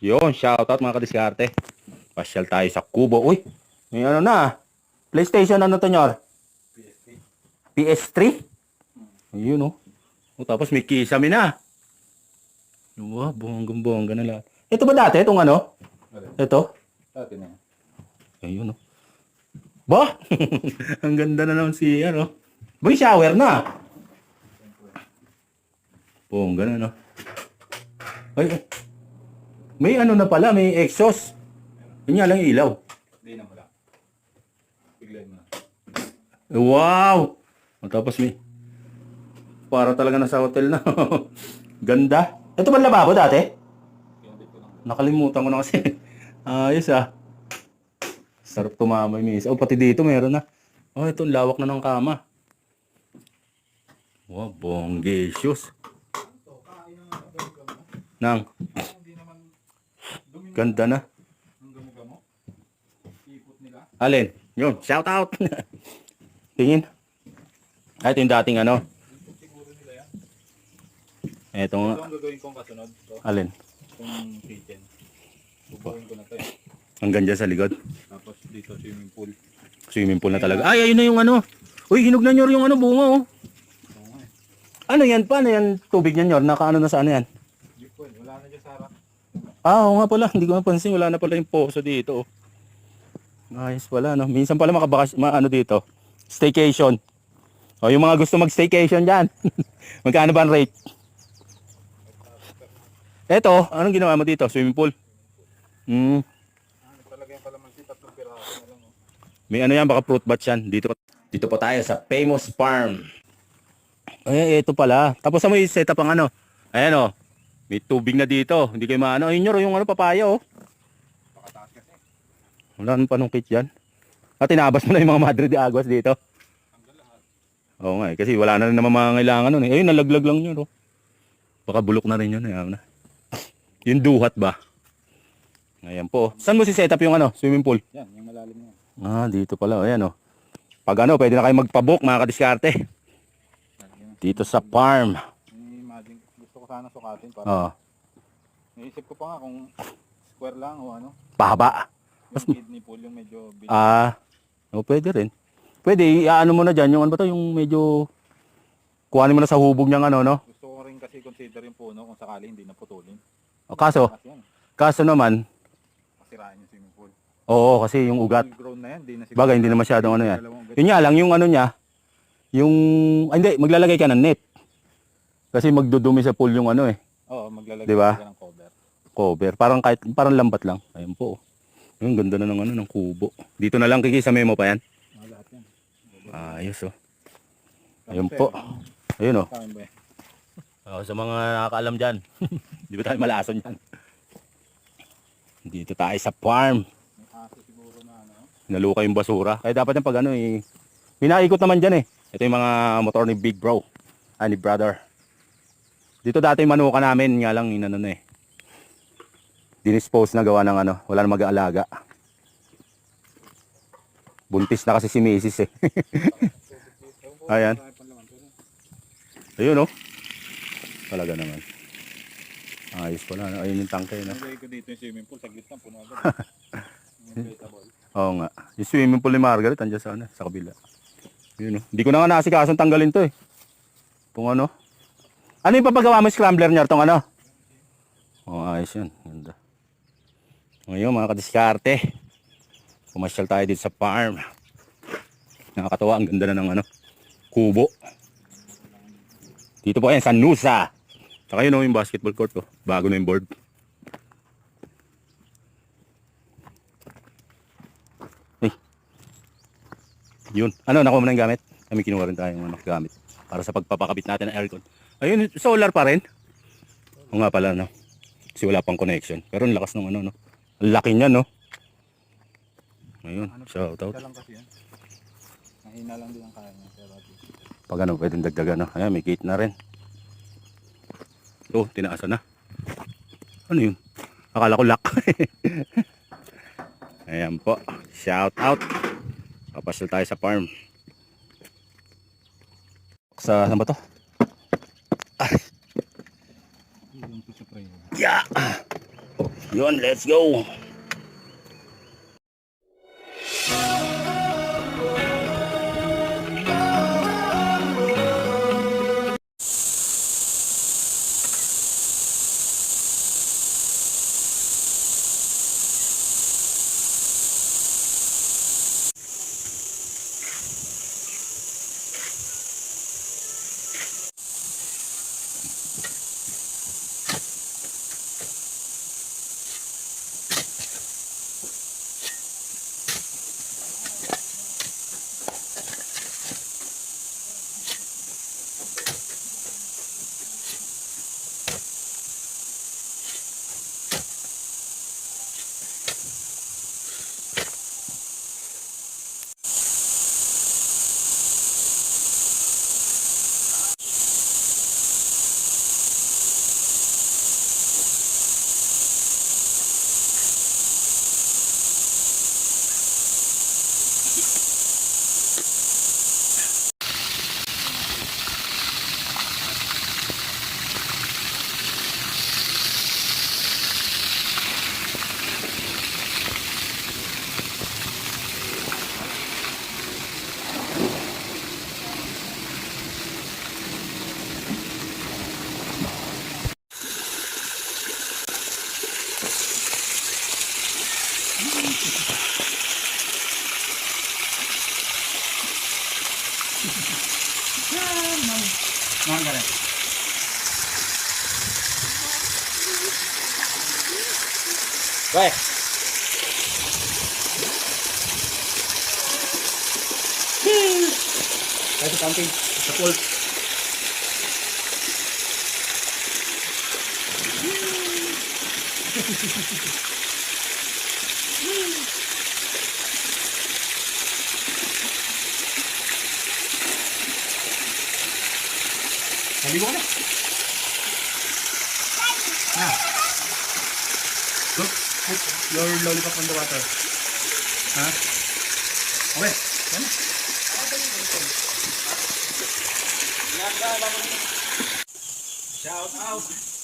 Yun, shoutout mga kadiskarte. Pasyal tayo sa Kubo. Uy, may ano na. PlayStation ano to nyor? PS3? Ayun oh. oh tapos may kisame na. Wow, bonggang bongga na lahat. Ito ba dati itong ano? Ito? Dati na. Ayun oh. Ba? Ang ganda na naman si ano. Boy, shower na. Bongga na no. Ay, ay. May ano na pala, may exhaust. Yun nga lang yung ilaw. Hindi na wala. Biglan mo na. Wow! Tapos may para talaga nasa hotel na. Ganda. Ito ba lababo dati? Nakalimutan ko na kasi. Ayos ah. Sarap tumamay minsan. Oh, pati dito meron na. Oh, ito lawak na ng kama. Wow, bonggesius. Nang, ganda na. Alin? Yun, shout out. Tingin. Ay, ito yung dating ano. Ito nga. Ito ang gagawin kong kasunod. Alin? itong kitchen. Bubuhin ko na to eh. Hanggang dyan sa likod. Tapos dito swimming pool. Swimming pool na talaga. Ay, ayun na yung ano. Uy, hinog na nyor yung ano, bunga oh. Eh. Ano yan? Paano yan tubig niya nyor? Naka ano na sa ano yan? Hindi po eh. Wala na dyan sa harap. Ah, oo nga pala. Hindi ko napansin. Wala na pala yung poso dito. oh. Nice pala, no? Minsan pala makabakas, ma ano dito. Staycation. O, yung mga gusto mag-staycation dyan. Magkano ba ang rate? Eto, anong ginawa mo dito? Swimming pool? Hmm. Oh. May ano yan, baka fruit bat yan. Dito, dito po tayo sa Famous Farm. Ay, ito pala. Tapos mo yung setup ang ano. Ayan o. May tubig na dito. Hindi kayo maano. Ayun nyo, yung ano, papaya o. Pakataas kasi. Wala nang panungkit yan. At tinabas mo na yung mga Madre de Aguas dito. Oo nga eh, kasi wala na rin naman mga kailangan nun eh. Ayun, nalaglag lang yun. Oh. Baka bulok na rin yun. Ayaw na. Yung duhat ba? Ayan po. Saan mo si setup yung ano, swimming pool? Yan, yung malalim na yan. Ah, dito pala. Ayan oh. Pag ano, pwede na kayo magpabook mga kadiskarte. Dito sa farm. Sana sukatin para Oh, Naisip ko pa nga kung square lang o ano. pahaba. Yung kidney pool yung medyo big. Ah, oh, pwede rin. Pwede, iaano mo na dyan, yung ano ba to, yung medyo, kuhanin mo na sa hubog niyang ano, no? Gusto ko rin kasi consider yung puno kung sakali hindi na putulin. O, kaso, Kasi yan, kaso naman, masiraan yung swimming pool. oo, kasi yung ugat. Full grown na yan, hindi na siguro. Bagay, hindi na masyadong ano yan. Dalawang ugat. Yun nga lang, yung ano niya, yung, ay, hindi, maglalagay ka ng net. Kasi magdudumi sa pool yung ano eh, Oo, maglalagay Di ba? ka ng cover. cover. Parang kahit, parang lambat lang. Ayun po. Yung ganda na ng ano, ng kubo. Dito na lang kiki sa memo pa yan. Mga lahat yan. Ayos oh. Ayun po. Ayun oh. Oh, sa mga nakakaalam dyan. Di ba tayo malason yan? Dito tayo sa farm. Ano. Naluka yung basura. Kaya dapat yung pag ano eh. Pinaikot naman dyan eh. Ito yung mga motor ni Big Bro. Ah, ni Brother. Dito dati manuka namin. Nga lang inano na eh. Dinispose na gawa ng ano. Wala na mag-aalaga. Buntis na kasi si Mrs. eh. Ayan. Ayun oh. Talaga naman. Ayos pala. no? Ayun yung tangke. No? nilagay ko dito yung swimming pool. Saglit lang, puno agad. Oo nga. Yung swimming pool ni Margaret, andyan sa, ano, sa kabila. Yun, oh. Hindi ko na nga nasikasong tanggalin to eh. Kung ano. Ano yung papagawa mo scrambler niya tong ano? Oh, ayos yun. Ganda. Ngayon mga kadiskarte. Pumasyal tayo dito sa farm. Nakakatawa, ang ganda na ng ano, kubo. Dito po yan, sa Nusa. Saka yun oh, yung basketball court ko. Bago na yung board. Yun. Ano, nakuha mo na yung gamit? Kami kinuha rin tayo ng ano, gamit. Para sa pagpapakabit natin ng aircon. Ayun, solar pa rin. O nga pala, no? Kasi wala pang connection. Pero ang lakas ng ano, no? Ang laki niya, no? Ayun, shout out. Mahina lang din ang kaya niya. Pag ano, pwedeng dagdagan, no? Ayan, may gate na rin. Oh, tinaasan na. Ano yun? Akala ko lock. Ayan po. Shout out. Papasyal tayo sa farm. Sa, saan ba to? Yung to sa prayer. Yeah! Yun, let's go. Mga ganun. Bye. Kahit sa camping, sa pool. Naligo ka na. Ah. Look, put your lollipop on the water. Ha? Okay. Yan. Shout out.